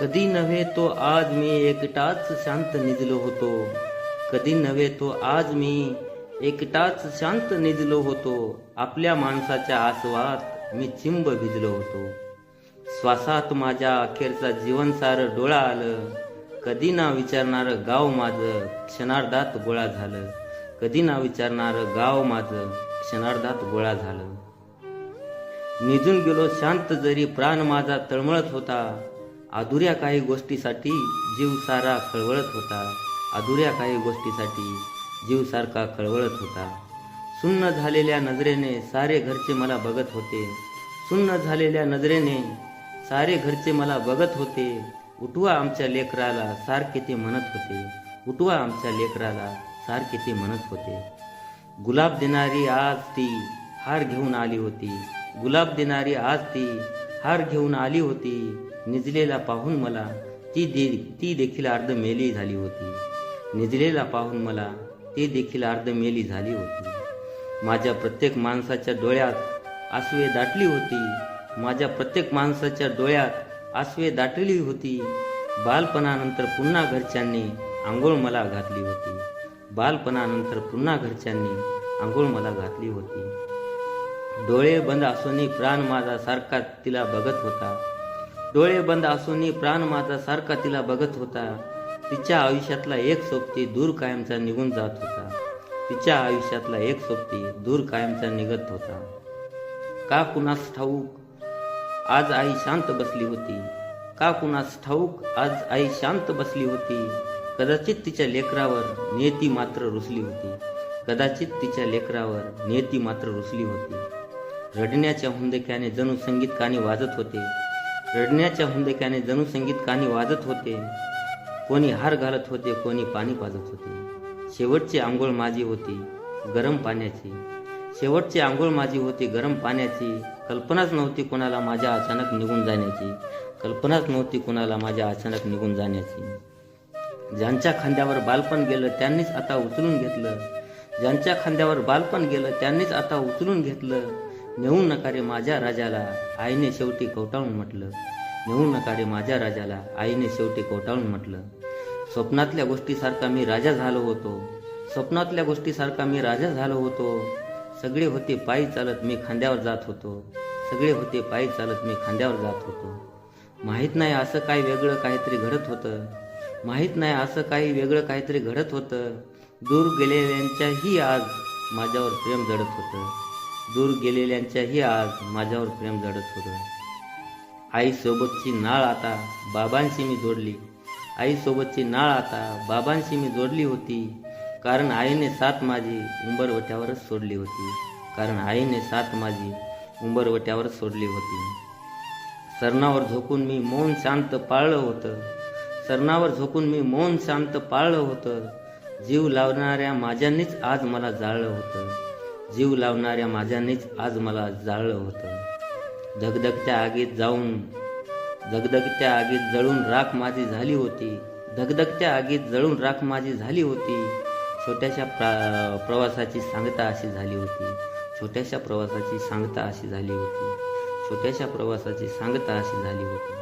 कधी नव्हे तो आज मी एकटाच शांत निजलो होतो. कधी नव्हे तो आज मी एकटाच शांत निजलो होतो. आपल्या माणसाच्या आसवात मी चिंब भिजलो होतो. श्वासात माझ्या अखेरचा जीवनसार डोळा आलं. कधी ना विचारणार गाव माझं क्षणार्धात गोळा झालं. कधी ना विचारणार गाव माझं क्षणार्धात गोळा झालं. निजून गेलो शांत जरी प्राण माझा तळमळत होता. अधुऱ्या काही गोष्टीसाठी जीव सारा खळवळत होता. अधुऱ्या काही गोष्टीसाठी जीव सारखा खळवळत होता. सुन्न झालेल्या नजरेने सारे घरचे मला बघत होते. सुन्न झालेल्या नजरेने सारे घरचे मला बघत होते. उठवा आमच्या लेकराला सारखे ते म्हणत होते. उठवा आमच्या लेकराला सारखे ते म्हणत होते. गुलाब देणारी आज ती हार घेऊन आली होती. गुलाब देणारी आज ती हार घेऊन आली होती. निजलेला पाहून मला ती दे ती देखील अर्ध मेली झाली होती. निजलेला पाहून मला ती देखील अर्ध मेली झाली होती. माझ्या प्रत्येक माणसाच्या डोळ्यात आसवे दाटली होती. माझ्या प्रत्येक माणसाच्या डोळ्यात आसवे दाटली होती. बालपणानंतर पुन्हा घरच्यांनी आंघोळ मला घातली होती. बालपणानंतर पुन्हा घरच्यांनी आंघोळ मला घातली होती. डोळे बंद असूनही प्राण माझा सारखा तिला बघत होता. डोळे बंद असूनही प्राण माझा सारखा तिला बघत होता. तिच्या आयुष्यातला एक सोबती दूर कायमचा निघून जात होता. तिच्या आयुष्यातला एक सोबती दूर कायमचा निघत होता. का कुणास ठाऊक? आज आई शांत बसली होती. का कुणास ठाऊक? आज आई शांत बसली होती. कदाचित तिच्या लेकरावर नियती मात्र रुसली होती. कदाचित तिच्या लेकरावर नियती मात्र रुसली होती. रडण्याच्या हुंदक्याने जणू संगीत कानी वाजत होते. रडण्याच्या हुंदक्याने जणू संगीत कानी वाजत होते. कोणी हार घालत होते कोणी पाणी पाजत होते. शेवटची आंघोळ माझी होती गरम पाण्याची. शेवटची आंघोळ माझी होती गरम पाण्याची. कल्पनाच नव्हती कोणाला माझ्या अचानक निघून जाण्याची. कल्पनाच नव्हती कोणाला माझ्या अचानक निघून जाण्याची. ज्यांच्या खांद्यावर बालपण गेलं त्यांनीच आता उचलून घेतलं. ज्यांच्या खांद्यावर बालपण गेलं त्यांनीच आता उचलून घेतलं. नेऊ नका रे माझ्या राजाला आईने शेवटी कवटाळून म्हटलं. नेऊ नका रे माझ्या राजाला आईने शेवटी कवटाळून म्हटलं. स्वप्नातल्या गोष्टीसारखा मी राजा झालो होतो. स्वप्नातल्या गोष्टीसारखा मी राजा झालो होतो. सगळे होते पायी चालत मी खांद्यावर जात होतो. सगळे होते पायी चालत मी खांद्यावर जात होतो. माहीत नाही असं काही वेगळं काहीतरी घडत होतं. माहीत नाही असं काही वेगळं काहीतरी घडत होतं. दूर गेलेल्यांच्याही आज माझ्यावर प्रेम जडत होतं. दूर गेलेल्यांच्याही आज माझ्यावर प्रेम जडत होतं. आईसोबतची नाळ आता बाबांशी मी जोडली. आईसोबतची नाळ आता बाबांशी मी जोडली होती. कारण आईने साथ माझी उंबरवट्यावरच सोडली होती. कारण आईने साथ माझी उंबरवट्यावरच सोडली होती. सरणावर झोकून मी मौन शांत पाळलं होतं. सरणावर झोकून मी मौन शांत पाळलं होतं. जीव लावणाऱ्या माझ्यांनीच आज मला जाळलं होतं. जीव लावणाऱ्या माझ्यानेच आज मला जाळलं होतं. धगधगत्या आगीत जाऊन धगधगत्या आगीत जळून राख माझी झाली होती. धगधगत्या आगीत जळून राख माझी झाली होती. छोट्याशा प्रा प्रवासाची सांगता अशी झाली होती. छोट्याशा प्रवासाची सांगता अशी झाली होती. छोट्याशा प्रवासाची सांगता अशी झाली होती.